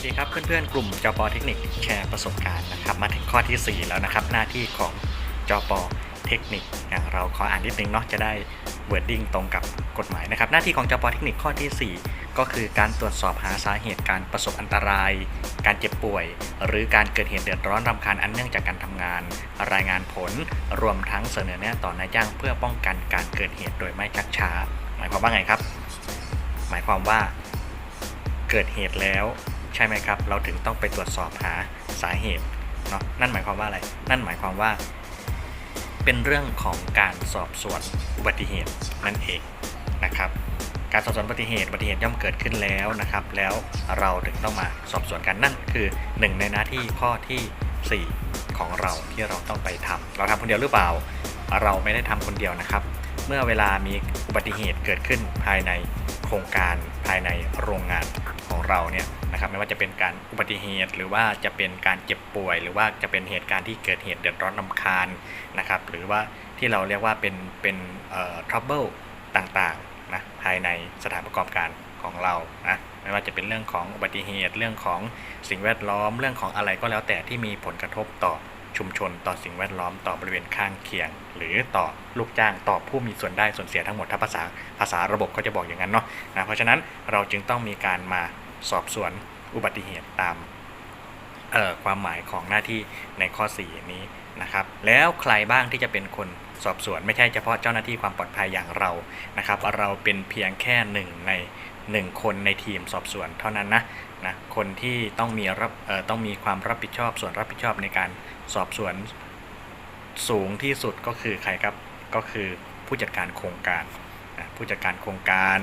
วัสดีครับเพื่อนๆกลุ่มจปอเทคนิคแชร์ประสบการณ์นะครับ มาถึงข้อที่ 4 แล้วนะครับ หน้าที่ของจปอเทคนิคเราขออ่านนิดนึงเนาะจะได้เวิร์ดดิ้งตรงกับกฎหมายนะครับ หน้าที่ของจปอเทคนิคข้อทีสี่ 4 ก็คือการตรวจสอบหาสาเหตุการประสบอันตราย การเจ็บป่วย หรือการเกิดเหตุเดือดร้อนรำคาญอันเนื่องจากการทำงาน รายงานผลรวมทั้งเสนอแนะต่อนายจ้างเพื่อป้องกันการเกิดเหตุโดยไม่ชักช้า หมายความว่าไงครับ หมายความว่าเกิดเหตุแล้ว ใช่ไหมครับ เราถึงต้องไปตรวจสอบหาสาเหตุเนาะนั่นหมายความว่าอะไร นั่นหมายความว่า เป็นเรื่องของการสอบสวนอุบัติเหตุนั่นเองนะครับการสอบสวนอุบัติเหตุอุบัติเหตุย่อมเกิดขึ้นแล้วนะครับ แล้วเราถึงต้องมาสอบสวนกันนั่นคือหนึ่งในหน้าที่ข้อทีสี่4 ของเราที่เราต้องไปทำเราทำคนเดียวหรือเปล่า เราไม่ได้ทำคนเดียวนะครับ เมื่อเวลามีอุบัติเหตุเกิดขึ้นภายในโครงการภายในโรงงาน ของเราเนี่ยนะครับไม่ว่าจะเป็นการอุบัติเหตุ หรือว่าจะเป็นการเจ็บป่วย หรือว่าจะเป็นเหตุการณ์ที่เกิดเหตุเดือดร้อนนำคาญนะครับหรือว่าที่เราเรียกว่าเป็นเป็นเอ่อ trouble ต่างๆนะภายในสถานประกอบการของเรานะไม่ว่าจะเป็นเรื่องของอุบัติเหตุ เรื่องของสิ่งแวดล้อม เรื่องของอะไรก็แล้วแต่ที่มีผลกระทบต่อชุมชน ต่อสิ่งแวดล้อม ต่อบริเวณข้างเคียง หรือต่อลูกจ้าง ต่อผู้มีส่วนได้ส่วนเสียทั้งหมดถ้าภาษาภาษาระบบเขาจะบอกอย่างนั้นเนาะนะเพราะฉะนั้นเราจึงต้องมีการมา สอบสวนอุบัติเหตุตามความหมายของหน้าที่ในข้อ 4 นี้นะครับ แล้วใครบ้างที่จะเป็นคนสอบสวนไม่ใช่เฉพาะเจ้าหน้าที่ความปลอดภัยอย่างเรานะครับ เราเป็นเพียงแค่หนึ่งในหนึ่งคนในทีมสอบสวนเท่านั้นนะนะคนที่ต้องมีรับต้องมีความรับผิดชอบส่วนรับผิดชอบในการสอบสวนสูงที่สุดก็คือใครครับก็คือผู้จัดการโครงการนะผู้จัดการโครงการ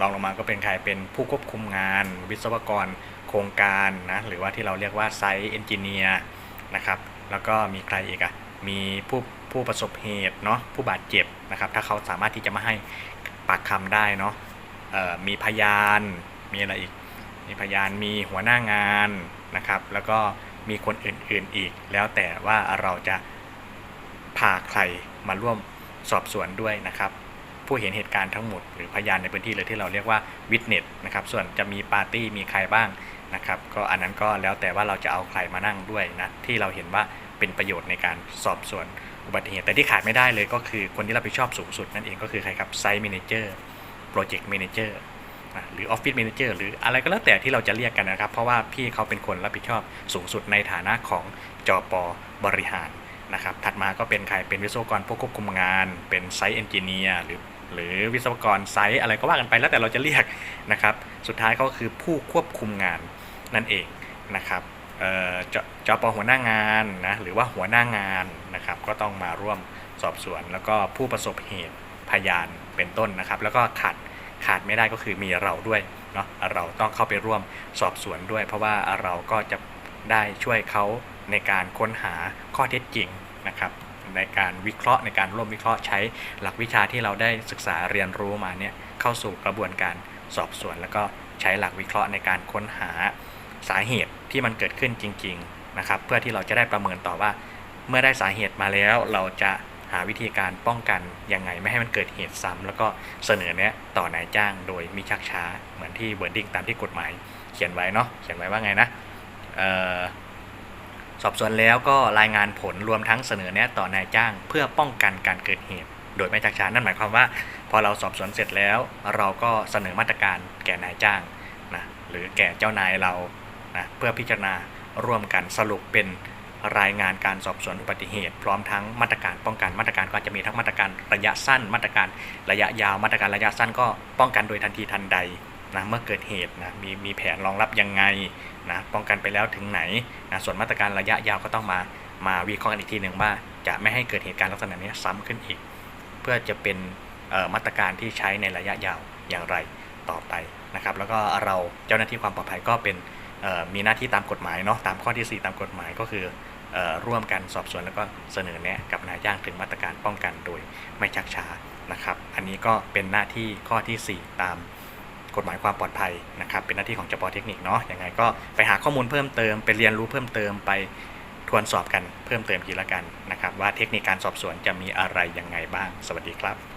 รองลงมาก็เป็นใครเป็นผู้ควบคุมงาน วิศวกรโครงการนะหรือว่าที่เราเรียกว่าไซต์เอนจิเนียร์นะครับแล้วก็มีใครอีกอะมีผู้ผู้ประสบเหตุเนาะผู้บาดเจ็บนะครับถ้าเขาสามารถที่จะมาให้ปากคำได้เนาะมีพยานมีอะไรอีก มีพยานมีหัวหน้างานนะครับแล้วก็มีคนอื่นๆอีก แล้วแต่ว่าเราจะพาใครมาร่วมสอบสวนด้วยนะครับ ผู้เห็นเหตุการณ์ทั้งหมดหรือพยานในพื้นที่เลยที่เราเรียกว่าวิทเนสนะครับส่วนจะมีปาร์ตี้มีใครบ้างนะครับก็อันนั้นก็แล้วแต่ว่าเราจะเอาใครมานั่งด้วยนะที่เราเห็นว่าเป็นประโยชน์ในการสอบสวนอุบัติเหตุแต่ที่ขาดไม่ได้เลยก็คือคนที่รับผิดชอบสูงสุดนั่นเองก็คือใครครับไซต์ m ม n เจอร์โปรเจกต์ a ม a เจอร์หรือออฟฟิศ a ม a เจอร์หรืออะไรก็แล้วแต่ที่เราจะเรียกกันนะครับ เพราะว่าพี่เขาเป็นคนรับผิดชอบสูงสุดในฐานะของจปบริหารนะครับถัดมาก็เป็นใครเป็นวิศวกรผู้ควบคุมงาน เป็นไซต์เอนจิเนียร์หรือ หรือวิศวกรไซต์อะไรก็ว่ากันไปแล้วแต่เราจะเรียกนะครับ สุดท้ายก็คือผู้ควบคุมงานนั่นเองนะครับเอ่อจจปหัวหน้างานนะหรือว่าหัวหน้างานนะครับ ก็ต้องมาร่วมสอบสวน แล้วก็ผู้ประสบเหตุพยานเป็นต้นนะครับ แล้วก็ขาดขาดไม่ได้ก็คือมีเราด้วยเนาะเราต้องเข้าไปร่วมสอบสวนด้วย เพราะว่าเราก็จะได้ช่วยเขาในการค้นหาข้อเท็จจริงนะครับ ในการวิเคราะห์ในการร่วมวิเคราะห์ใช้หลักวิชาที่เราได้ศึกษาเรียนรู้มาเนี่ยเข้าสู่กระบวนการสอบสวน แล้วก็ใช้หลักวิเคราะห์ในการค้นหาสาเหตุที่มันเกิดขึ้นจริงๆนะครับเพื่อที่เราจะได้ประเมินต่อว่า เมื่อได้สาเหตุมาแล้วเราจะหาวิธีการป้องกันยังไงไม่ให้มันเกิดเหตุซ้ำแล้วก็เสนอแนะต่อนายจ้างโดยมิชักช้าเหมือนที่เวิร์ดดิ้งตามที่กฎหมาย เขียนไว้เนาะเขียนไว้ว่าไงนะเอ่อ สอบสวนแล้วก็รายงานผลรวมทั้งเสนอแนะต่อนายจ้าง เพื่อป้องกันการเกิดเหตุ โดยไม่ชักช้านั่นหมายความว่า พอเราสอบสวนเสร็จแล้ว เราก็เสนอมาตรการแก่นายจ้างนะหรือแก่เจ้านายเรานะเพื่อพิจารณาร่วมกันสรุปเป็นรายงานการสอบสวนอุบัติเหตุ พร้อมทั้งมาตรการป้องกันมาตรการก็จะมีทั้งมาตรการระยะสั้น มาตรการระยะยาว มาตรการระยะสั้นก็ป้องกันโดยทันทีทันใด นะเมื่อเกิดเหตุนะมีมีแผนรองรับยังไงนะป้องกันไปแล้วถึงไหนนะส่วนมาตรการระยะยาวก็ต้องมามาวิเคราะห์กันอีกทีหนึ่งว่า จะไม่ให้เกิดเหตุการณ์ลักษณะนี้ซ้ำขึ้นอีก เพื่อจะเป็นมาตรการที่ใช้ในระยะยาวอย่างไรต่อไปนะครับ แล้วก็เราเจ้าหน้าที่ความปลอดภัยก็เป็นมีหน้าที่ตามกฎหมายเนาะตามข้อที่ 4 ตามกฎหมายก็คือออร่วมกันสอบสวนแล้วก็เสนอแนะกับนายจ้างถึงมาตรการป้องกันโดยไม่ชักช้านะครับ อันนี้ก็เป็นหน้าที่ข้อทีสี่4 ตาม กฎหมายความปลอดภัยนะครับ เป็นหน้าที่ของจปเทคนิคเนาะยังไงก็ไปหาข้อมูลเพิ่มเติมไปเรียนรู้เพิ่มเติมไปทวนสอบกันเพิ่มเติมทีละกันนะครับ ว่าเทคนิคการสอบสวนจะมีอะไรยังไงบ้าง สวัสดีครับ